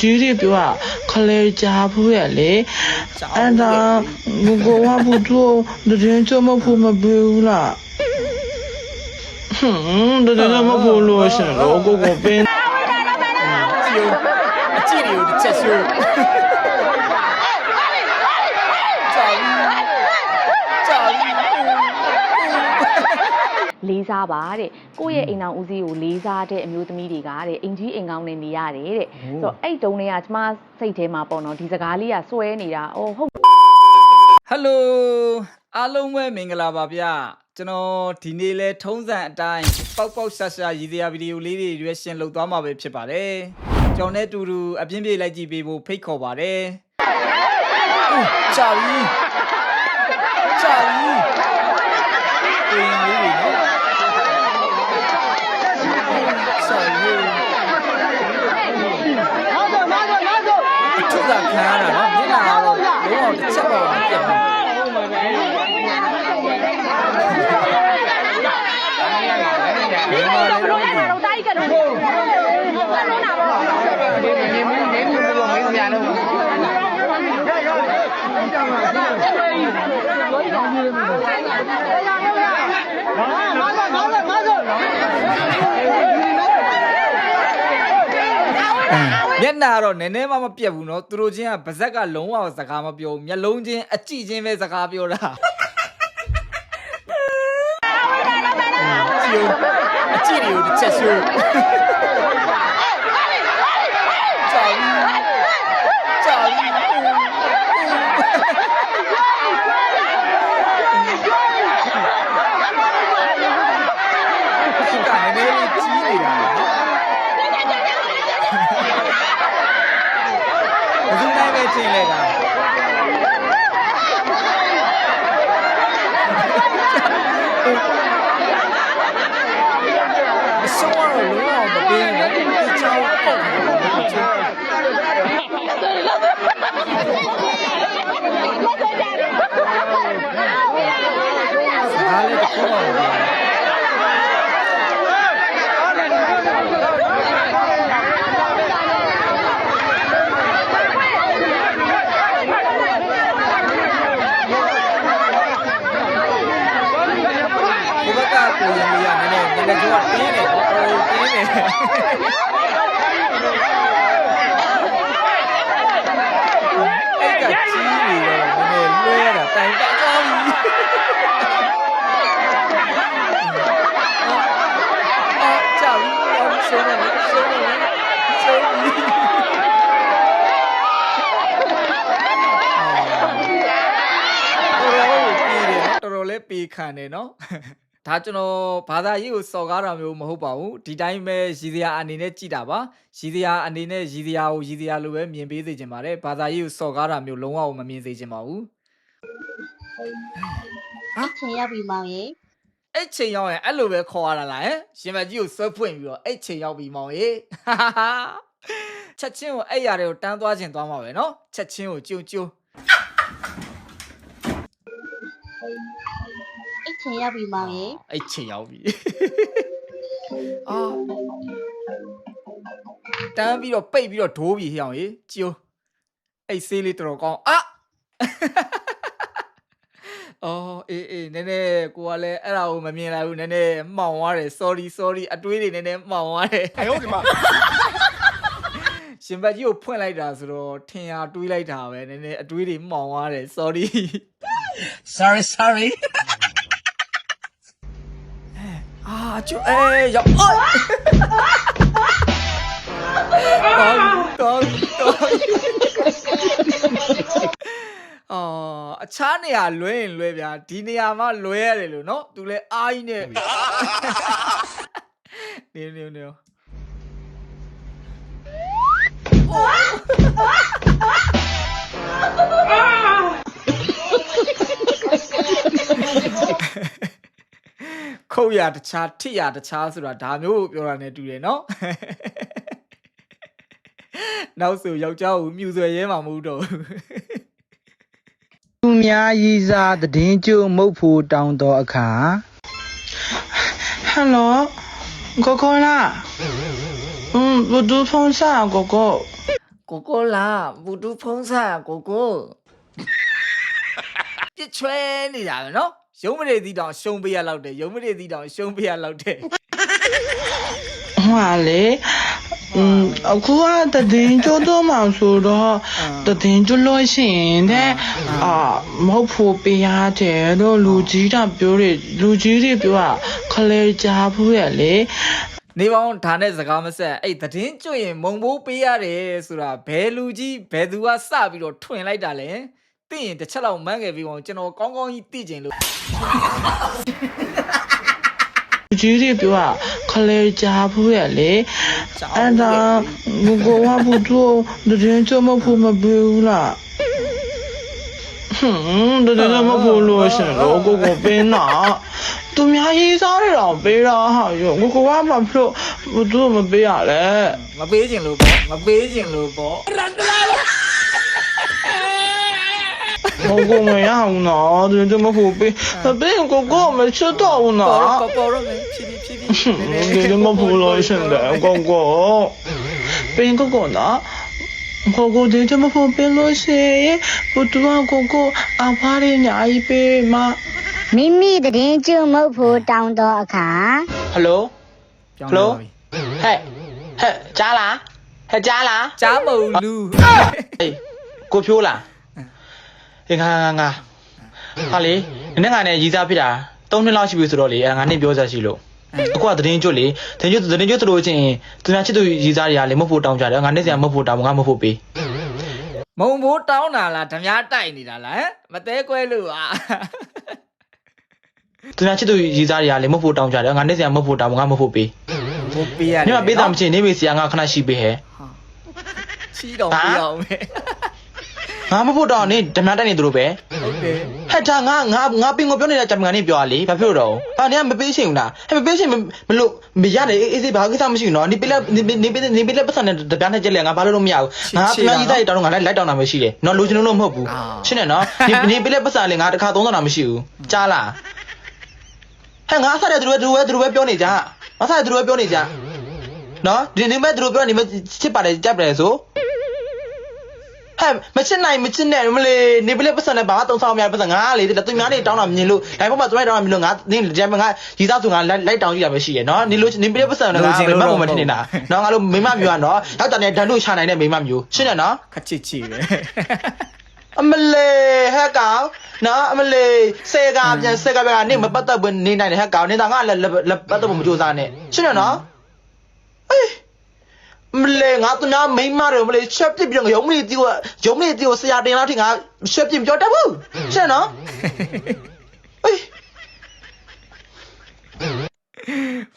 ကြီးတွေပြောတာခလဲကြားဖို့ရလေအဲ့ဒါငကိုကဘူးတို့တရင်ချမဖို့မပေးဘူးလားဟွန်းတရင်ချမဖို့လို့ရှင်တော့ကိုကိုပင်းကြည့်ဦးအကြည့်တွေကိုတစ်ချက်ရှိုးကြာပြီကြာပြီ လေး စားပါတဲ့ကိုယ့်ရဲ့အိမ်အောင်ဦးစီးကိုလေးစားတဲ့အမျိုးသမီးတွေကတဲ့အိမ်ကြီးအိမ်ကောင်းနဲ့နေရတယ်တဲ့ဆိုတော့အဲ့တုံးတွေကကျမစိတ်ထဲမှာပေါ့နော်ဒီစကားလေးကစွဲနေတာအော်ဟုတ်ဟယ်လိုအားလုံးပဲမင်္ဂလာပါဗျကျွန်တော်ဒီနေ့လဲထုံးစံအတိုင်းပေါက်ပေါက်ရှာရှာရည်စရာဗီဒီယိုလေးတွေရွေးရှင်လုပ်သွားမှာပဲဖြစ်ပါတယ်ကျွန်တော်နဲ့အတူတူအပြင်းပြေးလိုက်ကြည့်ပေးဖို့ဖိတ်ခေါ်ပါတယ်ကြာပြီကြာပြီကိုရင်လေးတွေနော်ကြာပြီ ထုတ်တာခံရတာနော်မျက်နှာကတော့လုံးဝတစ်ချက်တော့မပြတ်ဘူးဘယ်မှာလဲ မသိဘူး တော့တိုက်ကြတော့လုံးတာပေါ့ မျက်နှာတော့နည်းနည်းမှမပြတ်ဘူးเนาะသူတို့ချင်းကဗဇက်ကလုံးဝစကားမပြောဘူးမျက်လုံးချင်းအကြည့်ချင်းပဲစကားပြောတာကြည့်ဦးအကြည့်တွေကိုတစ်ချက်ရှိုး ဒါလည်းတစ်ခုမှမပြောဘူးဒီဘက် ကကိုရင်လေးကနည်းနည်းနည်းနည်းကျော်တင်းနေတော့တော်တင်းနေအဲ့ကကြီးနေတော့နည်းနည်းလွဲရတာတိုင်တောက်သွားပြီအာကြောက်ရောရှုံးတယ်ရှုံးတယ်ရှုံးပြီတော်တော်လေးပေးခံတယ်နော် ဒါကျွန်တော်ဘာသာရေးကိုစော်ကားတာမျိုးမဟုတ်ပါဘူးဒီတိုင်းပဲရည်စရာအနေနဲ့ကြည်တာပါရည်စရာအနေနဲ့ရည်စရာကိုရည်စရာလိုပဲမြင်ပေးစေချင်ပါတယ်ဘာသာရေးကိုစော်ကားတာမျိုးလုံးဝမမြင်စေချင်ပါဘူးဟာချင်ရောက်ပြီမောင်ရေအဲ့ချိန်ရောက်ရင်အဲ့လိုပဲခေါ်ရတာလားဟဲ့ရှင်မကြီးကိုဆွဲဖွင့်ပြီးတော့အဲ့ချိန်ရောက်ပြီမောင်ရေချက်ချင်းကိုအဲ့ရတွေကိုတန်းသွားခြင်းသွားမှာပဲနော်ချက်ချင်းကိုကျုံကျုံ ချိန်ရောက်ပြီမောင်ရေအဲ့ချိန်ရောက်ပြီအာတန်းပြီးတော့ပိတ်ပြီးတော့ဒိုးပြီဟေ့အောင်ရေကြည့်ဦးအဲ့ဆေးလေးတော်တော်ကောင်းအာအော်အေးအေးနည်းနည်းကိုကလည်းအဲ့ဒါကိုမမြင်လိုက်ဘူးနည်းနည်းမှောင်သွားတယ် sorry sorry အတွေးတွေနည်းနည်းမှောင်သွားတယ်အယောဒီမှာရှင်ဘတ်ကြီးကိုဖွင့်လိုက်တာဆိုတော့ထင်ရတွေးလိုက်တာပဲနည်းနည်းအတွေးတွေမှောင်သွားတယ် sorry sorry sorry အာကျိုးအေးရောက်အော်တော်တော်တော်အော်အခြားနေရာလွဲရင်လွဲဗျာဒီနေရာမှာလွဲရတယ်လို့နော်သူလဲအားကြီးနဲ့နေနေနေ ခုတ်ရတခြားထိရတခြားဆိုတာဒါမျိုးကိုပြောတာ ਨੇ တူတယ်နော်နောက်ဆိုယောက်ျားကိုမြူဆွဲရဲမှာမဟုတ်တော့ဘူး သူများရည်စားတည်င်းကျုံမုတ်ဖို့တောင်းတော့အခါ ဟယ်လိုကိုကိုလားอืมဘဒူဖုန်းစာကိုကို ကိုကိုလာဘူတူဖုံးစားကိုကိုပြစ်ချွဲနေတာပဲနော် ရုံးမရသေးတောင်ရှုံးပေးရလောက်တယ်ရုံးမရသေးတောင်ရှုံးပေးရလောက်တယ်ဟွာလေอืมအခုကတည်င်းကျတော့မှဆိုတော့တည်င်းကျလို့ရှိရင်တဲ့အာမဟုတ်ဖို့ပေးရတယ်တော့လူကြီးတာပြောတယ်လူကြီးတွေပြောတာခလဲကြားဘူးရလေနေပေါင်းဒါနဲ့စကားမဆက်အဲ့သတင်းကျွတ်ရင်မုံဘိုးပေးရတယ်ဆိုတာဘယ်လူကြီးဘယ်သူကစပြီးတော့ထွင်လိုက်တာလဲသိရင်တစ်ချက်လောက်မန်းခဲ့ပြီးအောင်ကျွန်တော်ကောင်းကောင်းကြီးသိကျင်လို့ လူကြီးတွေပြောတာခလဲကြားဘူးရလေအဲ့ဒါငကိုကဘူးတော့တည်င်းကျမဖို့မပေးဘူးလားဟွန်းတည်င်းမဖို့လို့ရှင်တော့ကိုကိုပင်းနာသူများရေးစားရတော့ပေးတာဟာရောငကိုကမှဖို့ဘူးတော့မပေးရလဲမပေးကျင်လို့ပေါ့မပေးကျင်လို့ပေါ့ 我我们呀，我哪这这么虎背，那别人哥哥没吃到我 ပေါ် 哪 တော့。ပေါ်တော့မယ်ဖြည်းဖြည်းဖြည်းဖြည်း 哼，你这么虎了现在哥哥，别人哥哥呢？哥哥这这么虎背了些，不多啊哥哥，阿爸的伢一杯吗 မိမိတည်င်းကျုံမဟုတ်ဖို့တောင်းတော့အခါ ？Hello， ပြောင်းလို့ 嘿，嘿，加啦，嘿加啦， ကြားမုံလူ 哎，ကိုဖြိုးလားဟ င်ငါငါငါဟာလေနင်းငါနဲ့ရီးစားဖြစ်တာ3နှစ်လောက်ရှိပြီဆိုတော့လေအဲငါနဲ့ပြောစားရှိလို့အခုကသတင်းကျွတ်လေသတင်းကျွတ်သတင်းကျွတ်သလိုချင်းသူများချစ်သူရီးစားတွေကလေမဟုတ်ဖို့တောင်းကြတယ်ငါနဲ့ဆရာမဟုတ်ဖို့တောင်းငါမဟုတ်ပေးမုံဘိုးတောင်းတာလားဓမြတိုက်နေတာလားဟမ်မသေးကွဲလို့อ่ะသူများချစ်သူရီးစားတွေကလေမဟုတ်ဖို့တောင်းကြတယ်ငါနဲ့ဆရာမဟုတ်ဖို့တောင်းငါမဟုတ်ပေးဘိုးပေးရတယ်ညမပေးတာမချင်းနေမေဆရာငါခဏရှိပေးဟဲ့ချီတော့ပြအောင်ပဲ ငါမဖို့တောင်းနေဓမ္မတိုက်နေသူတို့ပဲဟုတ်တယ်ဟဲ့ဒါငါငါငါပင်ကိုပြောနေတဲ့ဂျမ်ကန်နေပြောရလေဘာဖြစ်လို့တော့ဟာနေကမပေးချင်ဘူးလားဟဲ့မပေးချင်မလို့မရတယ်အေးအေးဘာကိစ္စမရှိဘူးနော်နေပေးလက်နေပေးနေပေးလက်ပတ်စံနဲ့တပြားနဲ့ကြက်လေငါဘာလို့လို့မရဘူးငါပြန်ကြီးတိုက်တောင်းငါလိုက်လိုက်တောင်းတာမရှိတယ်နော်လိုချင်လို့မဟုတ်ဘူးရှင်းတယ်နော်နေနေပေးလက်ပတ်စံလေငါတစ်ခါသုံးတော့တာမရှိဘူးကြားလားဟဲ့ငါဆက်တဲ့သူတို့သူတို့ပဲသူတို့ပဲပြောနေကြငါဆက်တဲ့သူတို့ပဲပြောနေကြနော်ဒီနေမဲ့သူတို့ပြောနေမဲ့ချစ်ပါတယ်ကြက်တယ်ဆို ဟဲ့မချစ်နိုင်မချစ်နဲ့မလေးနေပလက်ပတ်စံနဲ့ဘာမှတုံးဆောင်မရပတ်စံငါလေသူများနေတောင်းတာမြင်လို့လိုက်ပေါ်မှာသူလိုက်တောင်းတာမြင်လို့ငါနေကြမ်းငါရီစားသူငါလိုက်လိုက်တောင်းကြည့်တာပဲရှိရနော်နေလို့နေပလက်ပတ်စံနဲ့ငါမမမထင်နေတာနော်ငါလို့မိမမျိုးကနော်ယောက်ျားနဲ့ဒန်တို့ချနိုင်တဲ့မိမမျိုးရှင်းတယ်နော်ခချစ်ချီပဲအမလေးဟဲ့ကောင်နော်အမလေးစေကပြန်စေကပြန်ကနေမပတ်သက်ဘူးနေနိုင်တယ်ဟဲ့ကောင်နေတာငါလည်းလက်ပတ်သက်ဖို့မကြိုးစားနဲ့ရှင်းတယ်နော်အေးမလေး ငါသူနာမိမတွေမလေးချက်ပြစ်ပြီးတော့ရုံးမလေးတီကိုရုံးမလေးတီကိုဆရာတင်လောက်ထိငါချက်ပြစ်ပြောတတ်ဘူးရှင်းနော်အေး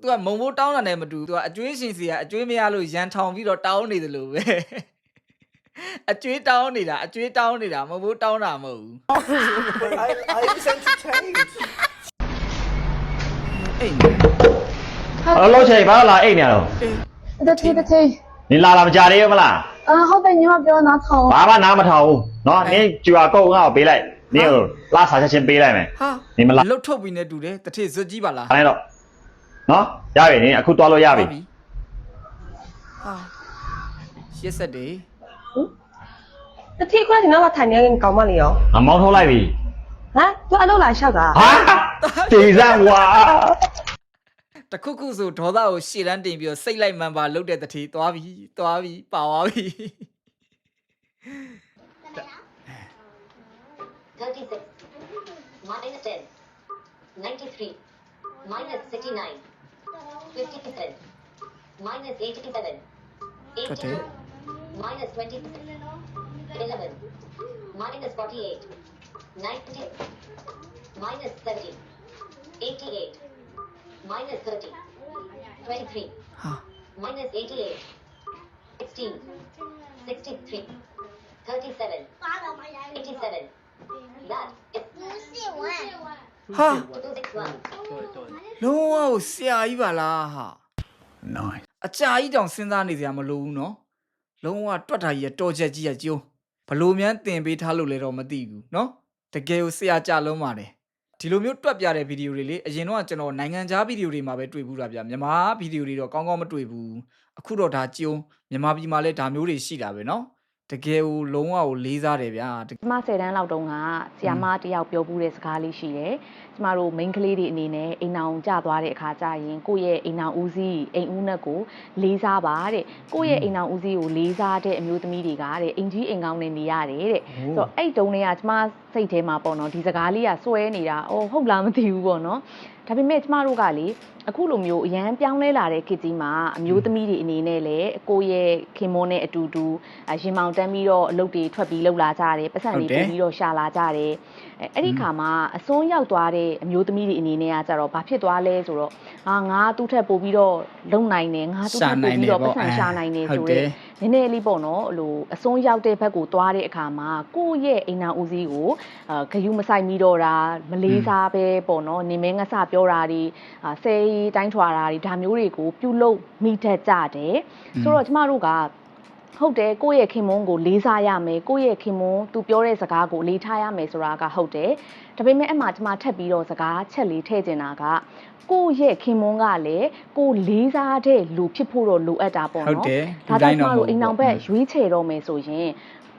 သူကမုံဘိုးတောင်းတာနဲ့မတူသူကအကျွေးရှင်စီကအကျွေးမရလို့ရန်ထောင်ပြီးတော့တောင်းနေတယ်လို့ပဲအကျွေးတောင်းနေတာအကျွေးတောင်းနေတာမုံဘိုးတောင်းတာမဟုတ်ဘူးအိမ်အလုံးချိန်ဘာလို့လာအိတ်နေရတော့တထေးတထေး နင်လာလာမကြသေးဘူးမလားအာဟုတ်တယ်ညီမပြောနားထောင်ဘာမှနားမထောင်ဘူးနော်နင်ကြွာကုတ်ငါ့ကိုပေးလိုက်နင်ကိုလာစားချက်ချင်းပေးလိုက်မယ်ဟာနေမလားလှုပ်ထုတ်ပြီးနေတူတယ်တထေးဇွတ်ကြီးပါလားအဲ့တော့နော်ရပြီနင်အခုသွားလို့ရပြီဟာရှစ်ဆက်တယ်တထေးခွဲဒီနောက်မှာထိုင်နေရင်ကောင်းမလေးရောငါမောင်းထုတ်လိုက်ပြီဟမ်သူအလုပ်လာလျှောက်တာဟာတေးစံဝါ တခုခုဆိုဒေါသကိုရှေ့တန်းတင်ပြီးတော့စိတ်လိုက်မှန်ပါလှုပ်တဲ့တထေးသွားပြီသွားပြီပါသွားပြီ36 minus 10 93 minus 69 57 minus 87 Okay. 18 minus 20 11 minus 48 90 minus 70 88 minus 30 23 ဟာ minus 88 16 63 37 87 that is ဟာ 261 လုံးဝဆရာကြီးပါလားဟာ nice အကြာကြီးတောင်စဉ်းစားနေစရာမလိုဘူးเนาะလုံးဝတွက်တာကြီးကတော်ချက်ကြီးကကျိုးဘလို့များတင်ပေးထားလို့လည်းတော့မသိဘူးเนาะတကယ်ကိုဆရာကြလုံးပါတယ် ဒီလိုမျိုးတွက်ပြတဲ့ဗီဒီယိုတွေလေအရင်တော့ကျွန်တော်နိုင်ငံခြားဗီဒီယိုတွေမှာပဲတွေ့ဘူးတာဗျမြန်မာဗီဒီယိုတွေတော့ကောင်းကောင်းမတွေ့ဘူးအခုတော့ဒါကျုံမြန်မာပြည်မှာလည်းဒါမျိုးတွေရှိတာပဲเนาะ တကယ်ကိုလုံးဝကိုလေးစားတယ်ဗျာတကျမ10တန်းလောက်တုန်းကဆီယာမတယောက်ပြောပူးတဲ့စကားလေးရှိတယ်။ကျမတို့ main ကလေးတွေအနေနဲ့အိမ်အောင်ကြသွားတဲ့အခါကျရင်ကိုယ့်ရဲ့အိမ်အောင်ဦးစီးအိမ်ဦးနက်ကိုလေးစားပါတဲ့။ကိုယ့်ရဲ့အိမ်အောင်ဦးစီးကိုလေးစားတဲ့အမျိုးသမီးတွေကတဲ့အိမ်ကြီးအိမ်ကောင်းနဲ့နေရတယ်တဲ့။ဆိုတော့အဲ့တုန်းတွေကကျမစိတ်ထဲမှာပေါ့နော်ဒီစကားလေးကစွဲနေတာ။အော်ဟုတ်လားမသိဘူးပေါ့နော်။ ဒါပေမဲ့ကျမတို့ကလေအခုလိုမျိုးအရန်ပြောင်းလဲလာတဲ့ခေတ်ကြီးမှာအမျိုးသမီးတွေအနေနဲ့လည်းကိုယ့်ရဲ့ခင်မွန်းနဲ့အတူတူအရင်မောင်တန်းပြီးတော့အလုပ်တွေထွက်ပြီးလုပ်လာကြတယ်ပတ်စံတွေပို့ပြီးတော့ရှာလာကြတယ်အဲအဲ့ဒီခါမှာအစွန်းရောက်သွားတဲ့အမျိုးသမီးတွေအနေနဲ့ကကြတော့ဘာဖြစ်သွားလဲဆိုတော့ဟာငါသူ့ထက်ပိုပြီးတော့လုံနိုင်တယ်ငါသူ့ထက်ပိုပြီးတော့ပတ်စံရှာနိုင်တယ်ဆိုတော့ နည်းနည်းလေးပေါ့နော်ဟိုအစွန်းရောက်တဲ့ဘက်ကိုသွားတဲ့အခါမှာကိုယ့်ရဲ့အိမ်နာဦးစီးကိုအာဂယုမဆိုင်ပြီးတော့တာမလေးစားပဲပေါ့နော်နေမဲငဆပြောတာဒီအာဆဲတိုင်းထွာတာဒီဒါမျိုးတွေကိုပြုလုပ်မိတတ်ကြတယ်ဆိုတော့ကျမတို့က ဟုတ်တယ်ကိုယ့်ရဲ့ခင်မုန်းကိုလေးစားရမယ်ကိုယ့်ရဲ့ခင်မုန်းသူပြောတဲ့စကားကိုလေးထားရမယ်ဆိုတာကဟုတ်တယ်ဒါပေမဲ့အမှကျမထပ်ပြီးတော့စကားချက်လေးထည့်ချင်တာကကိုယ့်ရဲ့ခင်မုန်းကလည်းကိုယ်လေးစားတဲ့လူဖြစ်ဖို့တော့လိုအပ်တာပေါ့ဟုတ်နော်တယ်ဒါကြောင့်ကျမတို့အိမ်အောင်ဘက်ရွေးချယ်တော့မယ်ဆိုရင်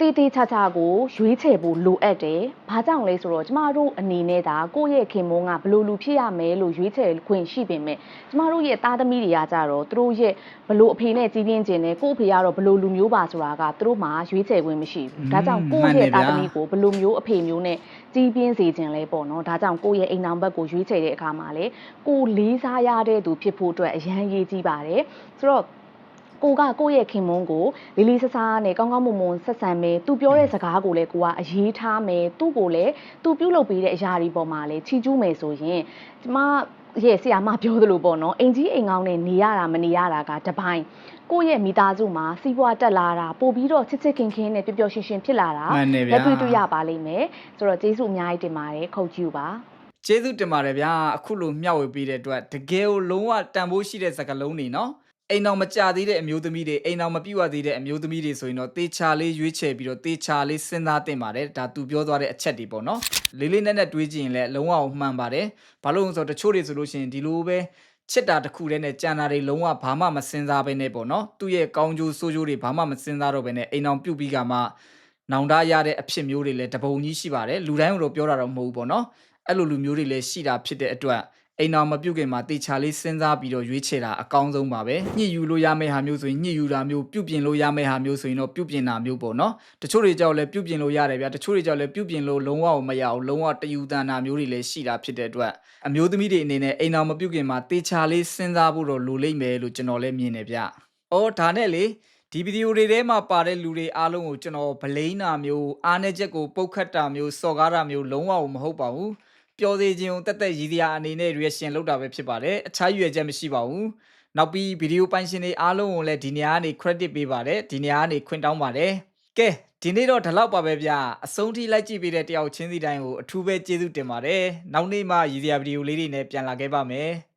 တေးတေးချာချာကိုရွေးချယ်ဖို့လိုအပ်တယ်။ဘာကြောင့်လဲဆိုတော့ကျမတို့အနေနဲ့ဒါကိုယ့်ရဲ့ခင်မုန်းကဘယ်လိုလူဖြစ်ရမယ်လို့ရွေးချယ်ခွင့်ရှိပေမဲ့ကျမတို့ရဲ့သားသမီးတွေကကြတော့သူတို့ရဲ့ဘယ်လိုအဖေနဲ့ကြီးပြင်းခြင်းနဲ့ကိုယ့်အဖေကတော့ဘယ်လိုလူမျိုးပါဆိုတာကသူတို့မှရွေးချယ်ခွင့်မရှိဘူး။ဒါကြောင့်ကိုယ့်ရဲ့သားသမီးကိုဘယ်လိုမျိုးအဖေမျိုးနဲ့ကြီးပြင်းစေခြင်းလဲပေါ့နော်။ဒါကြောင့်ကိုယ့်ရဲ့အိမ်အောင်ဘက်ကိုရွေးချယ်တဲ့အခါမှာလေကိုယ်လေးစားရတဲ့သူဖြစ်ဖို့အတွက်အရန်ရေးကြီးပါတယ်။ဆိုတော့ ကိုကကိုယ့်ရဲ့ခင်မုန်းကိုလေးလေးဆဆာနဲ့ကောင်းကောင်းမွန်မွန်ဆက်ဆံမယ်သူပြောတဲ့စကားကိုလည်းကိုကအရေးထားမယ်သူ့ကိုလည်းသူပြုတ်လုပ်ပေးတဲ့အရာတွေပေါ်မှာလည်းချီးကျူးမယ်ဆိုရင်ကျမရဲ့ဆရာမပြောသလိုပေါ့နော်အိမ်ကြီးအိမ်ကောင်းနဲ့နေရတာမနေရတာကတပိုင်းကိုယ့်ရဲ့မိသားစုမှာစီးပွားတက်လာတာပို့ပြီးတော့ချစ်ချစ်ခင်ခင်နဲ့ပျော်ပျော်ရွှင်ရွှင်ဖြစ်လာတာမှန်တယ်ဗျာလက်တွေ့တွေ့ရပါလိမ့်မယ်ဆိုတော့ကျေးဇူးအများကြီးတင်ပါတယ်ခုတ်ကြည့်ပါကျေးဇူးတင်ပါတယ်ဗျာအခုလိုမျှဝေပေးတဲ့အတွက်တကယ်ကိုလုံးဝတန်ဖိုးရှိတဲ့စကားလုံးတွေနော် အိမ်အောင်မကြသေးတဲ့အမျိုးသမီးတွေအိမ်အောင်မပြည့်ဝသေးတဲ့အမျိုးသမီးတွေဆိုရင်တော့တေချာလေးရွေးချယ်ပြီးတော့တေချာလေးစဉ်းစားတင်ပါတယ်ဒါသူပြောသွားတဲ့အချက်တွေပေါ့နော်လေးလေးနက်နက်တွေးကြည့်ရင်လည်းလုံးဝကိုမှန်ပါတယ်ဘာလို့လဲဆိုတော့တချို့တွေဆိုလို့ရှိရင်ဒီလိုပဲချစ်တာတစ်ခုတည်းနဲ့ကြံတာတွေလုံးဝဘာမှမစဉ်းစားဘဲနဲ့ပေါ့နော်သူ့ရဲ့ကောင်းကျိုးဆိုးကျိုးတွေဘာမှမစဉ်းစားတော့ဘဲနဲ့အိမ်အောင်ပြုတ်ပြီးကမှနောင်တရတဲ့အဖြစ်မျိုးတွေလည်းတပုံကြီးရှိပါတယ်လူတိုင်းကတော့ပြောတာတော့မဟုတ်ဘူးပေါ့နော်အဲ့လိုလူမျိုးတွေလည်းရှိတာဖြစ်တဲ့အတွက် အိမ်တော်မပြုတ်ခင်မှာတေချာလေးစဉ်းစားပြီးတော့ရွေးချယ်တာအကောင်းဆုံးပါပဲညှစ်ယူလို့ရမယ့်ဟာမျိုးဆိုရင်ညှစ်ယူတာမျိုးပြုတ်ပြင်လို့ရမယ့်ဟာမျိုးဆိုရင်တော့ပြုတ်ပြင်တာမျိုးပေါ့နော်တချို့တွေကြောက်လည်းပြုတ်ပြင်လို့ရတယ်ဗျာတချို့တွေကြောက်လည်းပြုတ်ပြင်လို့လုံးဝမရအောင်လုံးဝတယူတန်တာမျိုးတွေလည်းရှိတာဖြစ်တဲ့အတွက်အမျိုးသမီးတွေအနေနဲ့အိမ်တော်မပြုတ်ခင်မှာတေချာလေးစဉ်းစားဖို့တော့လိုလိမ့်မယ်လို့ကျွန်တော်လည်းမြင်တယ်ဗျ။အော်ဒါနဲ့လေဒီဗီဒီယိုတွေထဲမှာပါတဲ့လူတွေအားလုံးကိုကျွန်တော်ဗလိန်နာမျိုးအားနေချက်ကိုပုတ်ခတ်တာမျိုးစော်ကားတာမျိုးလုံးဝမဟုတ်ပါဘူး။ ပျော်စေခြင်းကိုတက်တက်ရည်စရာအနေနဲ့ reaction လုပ်တာပဲဖြစ်ပါတယ်။အခြားရွယ်ချက်မရှိပါဘူး။နောက်ပြီးဗီဒီယိုပိုင်ရှင်တွေအားလုံးကိုလည်းဒီနေရာကနေ credit ပေးပါတယ်။ဒီနေရာကနေခွင့်တောင်းပါတယ်။ကဲဒီနေ့တော့ဒီလောက်ပါပဲဗျ။အဆုံးထိလိုက်ကြည့်ပေးတဲ့တယောက်ချင်းစီတိုင်းကိုအထူးပဲကျေးဇူးတင်ပါတယ်။နောက်နေ့မှရည်စရာဗီဒီယိုလေးတွေနဲ့ပြန်လာခဲ့ပါမယ်။